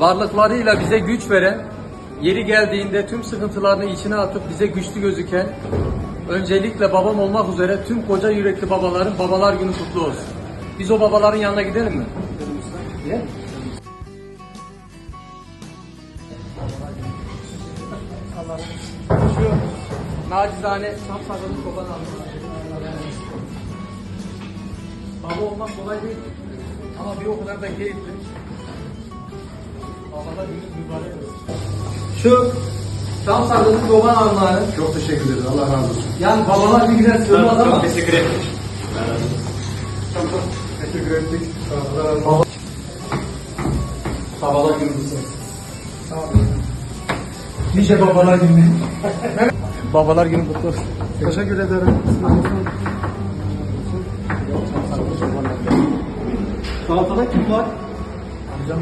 varlıklarıyla bize güç veren, yeri geldiğinde tüm sıkıntılarını içine atıp bize güçlü gözüken, öncelikle babam olmak üzere tüm koca yürekli babaların babalar günü kutlu olsun. Biz o babaların yanına gidelim mi? Gidelim. Şu nacizane sapsaklı koban aldım. Baba olmak kolay değil. Ama bir o kadar da keyifli. Şu tam saklı koban almaları. Çok teşekkür ederim. Allah razı olsun. Yani babalar bir güzel sığmaz ama. teşekkür ederim. Çok çok teşekkür ettik. Olsun. Babalar günü kutlu olsun. Nice babalar günü. babalar günü kutlu olsun. Teşekkür ederim. Salatada kim var? Amcam